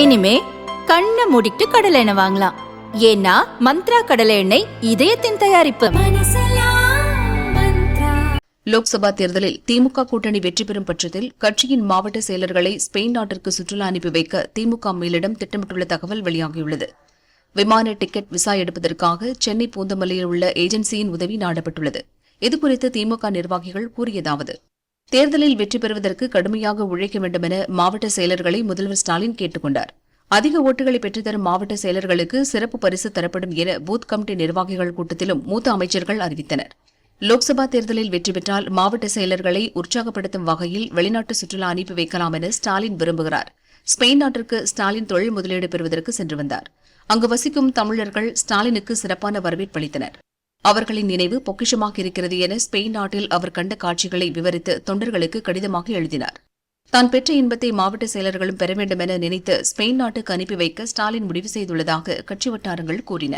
இனிமே கண்ணை மூடிட்டு கடலை எண்ணெய் வாங்கலாம். ஏன்னா மந்த்ரா கடலை எண்ணெய் இதயத்தின் தயாரிப்பு. லோக்சபா தேர்தலில் திமுக கூட்டணி வெற்றி பெறும் பட்சத்தில் கட்சியின் மாவட்ட செயலர்களை ஸ்பெயின் நாட்டிற்கு சுற்றுலா அனுப்பி வைக்க திமுக மேலிடம் திட்டமிட்டுள்ள தகவல் வெளியாகியுள்ளது. விமான டிக்கெட் விசா எடுப்பதற்காக சென்னை பூந்தமல்லியில் உள்ள ஏஜென்சியின் உதவி நாடப்பட்டுள்ளது. இதுகுறித்து திமுக நிர்வாகிகள் கூறியதாவது. தேர்தலில் வெற்றி பெறுவதற்கு கடுமையாக உழைக்க வேண்டும் என மாவட்ட செயலர்களை முதல்வர் ஸ்டாலின் கேட்டுக் கொண்டார் அதிக ஓட்டுகளை பெற்றுத்தரும் மாவட்ட செயலர்களுக்கு சிறப்பு பரிசு தரப்படும் என பூத் கமிட்டி நிர்வாகிகள் கூட்டத்திலும் மூத்த அமைச்சர்கள் அறிவித்தனர். லோக்சபா தேர்தலில் வெற்றி பெற்றால் மாவட்ட செயலர்களை உற்சாகப்படுத்தும் வகையில் வெளிநாட்டு சுற்றுலா அனுப்பி வைக்கலாம் என ஸ்டாலின் விரும்புகிறார். ஸ்பெயின் நாட்டிற்கு ஸ்டாலின் தொழில் முதலீடு பெறுவதற்கு சென்று வந்தார். அங்கு வசிக்கும் தமிழர்கள் ஸ்டாலினுக்கு சிறப்பான வரவேற்பு அளித்தனர். அவர்களின் நினைவு பொக்கிஷமாக இருக்கிறது என ஸ்பெயின் நாட்டில் அவர் கண்ட காட்சிகளை விவரித்து தொண்டர்களுக்கு கடிதமாக எழுதினார். தான் பெற்ற இன்பத்தை மாவட்ட செயலர்களும் பெற வேண்டும் என நினைத்து ஸ்பெயின் நாட்டுக்கு அனுப்பி வைக்க ஸ்டாலின் முடிவு செய்துள்ளதாக கட்சி வட்டாரங்கள் கூறின.